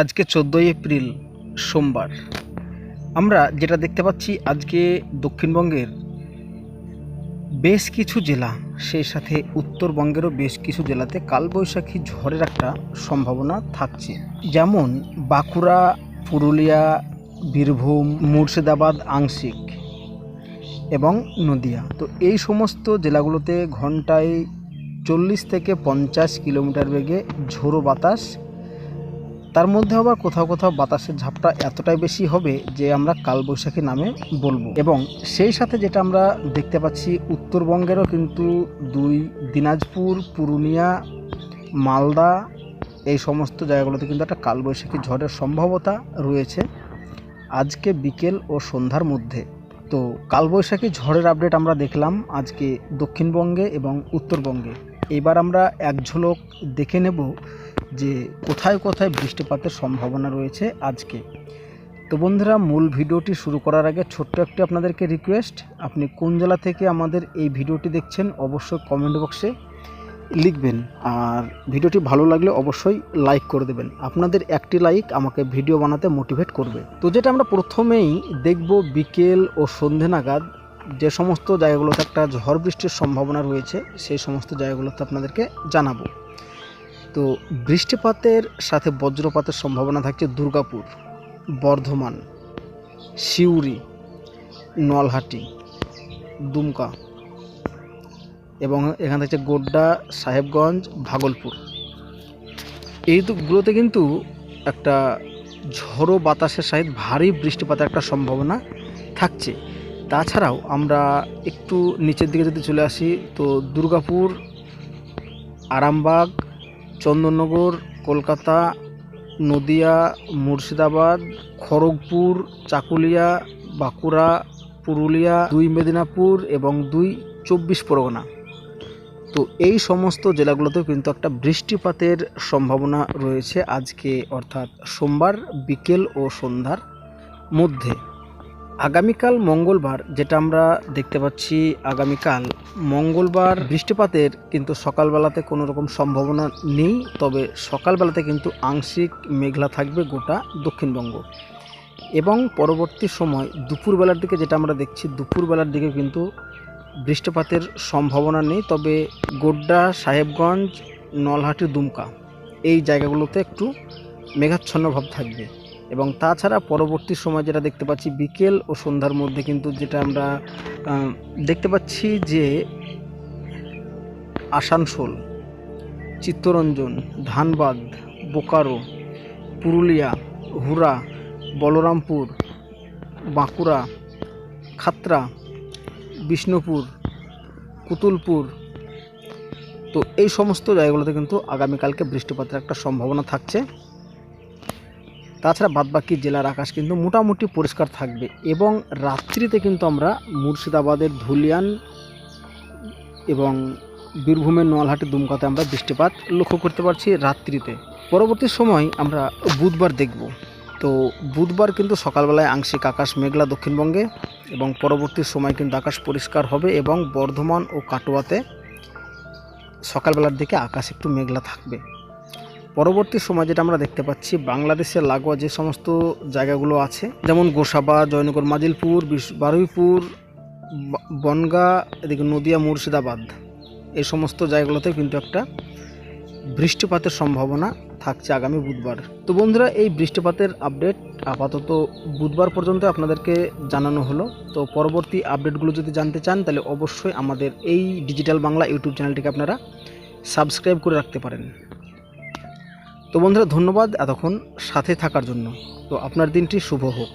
আজকে চোদ্দোই এপ্রিল, সোমবার। আমরা যেটা দেখতে পাচ্ছি, আজকে দক্ষিণবঙ্গের বেশ কিছু জেলা, সেই সাথে উত্তরবঙ্গেরও বেশ কিছু জেলাতে কালবৈশাখী ঝড়ের একটা সম্ভাবনা থাকছে। যেমন বাঁকুড়া, পুরুলিয়া, বীরভূম, মুর্শিদাবাদ, আংশিক এবং নদিয়া। তো এই সমস্ত জেলাগুলোতে ঘন্টায় চল্লিশ থেকে পঞ্চাশ কিলোমিটার বেগে ঝোড়ো বাতাস তার মধ্যে আবার কোথাও কোথাও বাতাসের ঝাপটা এতটাই বেশি হবে যে আমরা কালবৈশাখী নামে বলব। এবং সেই সাথে যেটা আমরা দেখতে পাচ্ছি, উত্তরবঙ্গেরও কিন্তু দুই, দিনাজপুর, পুরুলিয়া, মালদা, এই সমস্ত জায়গাগুলোতে কিন্তু একটা কালবৈশাখী ঝড়ের সম্ভাবতা রয়েছে। আজকে বিকেল ও সন্ধ্যার মধ্যে। তো কালবৈশাখী ঝড়ের আপডেট আমরা দেখলাম আজকে দক্ষিণবঙ্গে এবং উত্তরবঙ্গে। এবার আমরা এক ঝলক দেখে নেব যে কোথায় কোথায় বৃষ্টিপাতের সম্ভাবনা রয়েছে আজকে। তো বন্ধুরা, মূল ভিডিওটি শুরু করার আগে ছোট্ট একটি আপনাদেরকে রিকোয়েস্ট আপনি কোন জেলা থেকে আমাদের এই ভিডিওটি দেখছেন অবশ্যই কমেন্ট বক্সে লিখবেন। আর ভিডিওটি ভালো লাগলে অবশ্যই লাইক করে দেবেন। আপনাদের একটি লাইক আমাকে ভিডিও বানাতে মোটিভেট করবে। তো যেটা আমরা প্রথমেই দেখব বিকেল ও সন্ধে নাগাদ, যে সমস্ত জায়গাগুলোতে একটা ঝড় বৃষ্টির সম্ভাবনা রয়েছে, সেই সমস্ত জায়গাগুলোতে আপনাদেরকে জানাব। তো বৃষ্টিপাতের সাথে বজ্রপাতের সম্ভাবনা থাকছে দুর্গাপুর, বর্ধমান, সিউড়ি, নলহাটি, দুমকা এবং এখান থেকে গোড্ডা, সাহেবগঞ্জ, ভাগলপুর। এই এইগুলোতে কিন্তু একটা ঝড়ো বাতাসের সহিত ভারী বৃষ্টিপাতের একটা সম্ভাবনা থাকছে। তাছাড়াও আমরা একটু নিচের দিকে যদি চলে আসি, তো দুর্গাপুর, আরামবাগ চন্দননগর, কলকাতা, নদিয়া, মুর্শিদাবাদ, খড়গপুর, চাকুলিয়া, বাঁকুড়া, পুরুলিয়া, দুই মেদিনীপুর এবং দুই চব্বিশ পরগনা। তো এই সমস্ত জেলাগুলোতেও কিন্তু একটা বৃষ্টিপাতের সম্ভাবনা রয়েছে আজকে, অর্থাৎ সোমবার বিকেল ও সন্ধ্যার মধ্যে। আগামীকাল মঙ্গলবার, যেটা আমরা দেখতে পাচ্ছি আগামীকাল, মঙ্গলবার বৃষ্টিপাতের কিন্তু সকালবেলাতে কোনো রকম সম্ভাবনা নেই, তবে সকালবেলাতে কিন্তু আংশিক মেঘলা থাকবে গোটা দক্ষিণবঙ্গ। এবং পরবর্তী সময় দুপুরবেলার দিকে যেটা আমরা দেখছি, দুপুরবেলার দিকে কিন্তু বৃষ্টিপাতের সম্ভাবনা নেই, তবে গোড্ডা, সাহেবগঞ্জ, নলহাটি, দুমকা এই জায়গাগুলোতে একটু মেঘাচ্ছন্ন ভাব থাকবে। এবং তাছাড়া পরবর্তী সময় যেটা দেখতে পাচ্ছি বিকেল ও সন্ধ্যার মধ্যে কিন্তু যেটা আমরা দেখতে পাচ্ছি যে আসানসোল, চিত্তরঞ্জন, ধানবাদ, বোকারো, পুরুলিয়া হুরা বলরামপুর, বাঁকুড়া, খাতরা, বিষ্ণুপুর, কুতুলপুর। তো এই সমস্ত জায়গাগুলোতে কিন্তু আগামীকালকে বৃষ্টিপাতের একটা সম্ভাবনা থাকছে। তাছাড়া বাদবাকি জেলার আকাশ কিন্তু মোটামুটি পরিষ্কার থাকবে এবং রাত্রিতে কিন্তু আমরা মুর্শিদাবাদের ধুলিয়ান এবং বীরভূমের নোয়ালহাটি দুমকাতে আমরা বৃষ্টিপাত লক্ষ্য করতে পারছি রাত্রিতে। পরবর্তী সময় আমরা বুধবার দেখব। তো বুধবার কিন্তু সকালবেলায় আংশিক আকাশ মেঘলা দক্ষিণবঙ্গে এবং পরবর্তী সময় কিন্তু আকাশ পরিষ্কার হবে এবং বর্ধমান ও কাটোয়াতে সকালবেলার দিকে আকাশ একটু মেঘলা থাকবে। পরবর্তী সময় যেটা আমরা দেখতে পাচ্ছি, বাংলাদেশের লাগোয়া যে সমস্ত জায়গাগুলো আছে, যেমন গোসাবা, জয়নগর, মাজিলপুর বারুইপুর বনগা, এদিকে নদিয়া, মুর্শিদাবাদ, এই সমস্ত জায়গাগুলোতে কিন্তু একটা বৃষ্টিপাতের সম্ভাবনা থাকছে আগামী বুধবার। তো বন্ধুরা, এই বৃষ্টিপাতের আপডেট আপাতত বুধবার পর্যন্ত আপনাদেরকে জানানো হলো। তো পরবর্তী আপডেটগুলো যদি জানতে চান, তাহলে অবশ্যই আমাদের এই ডিজিটাল বাংলা ইউটিউব চ্যানেলটিকে আপনারা সাবস্ক্রাইব করে রাখতে পারেন। তো বন্ধুরা ধন্যবাদ এতক্ষণ সাথে থাকার জন্য। তো আপনার দিনটি শুভ হোক।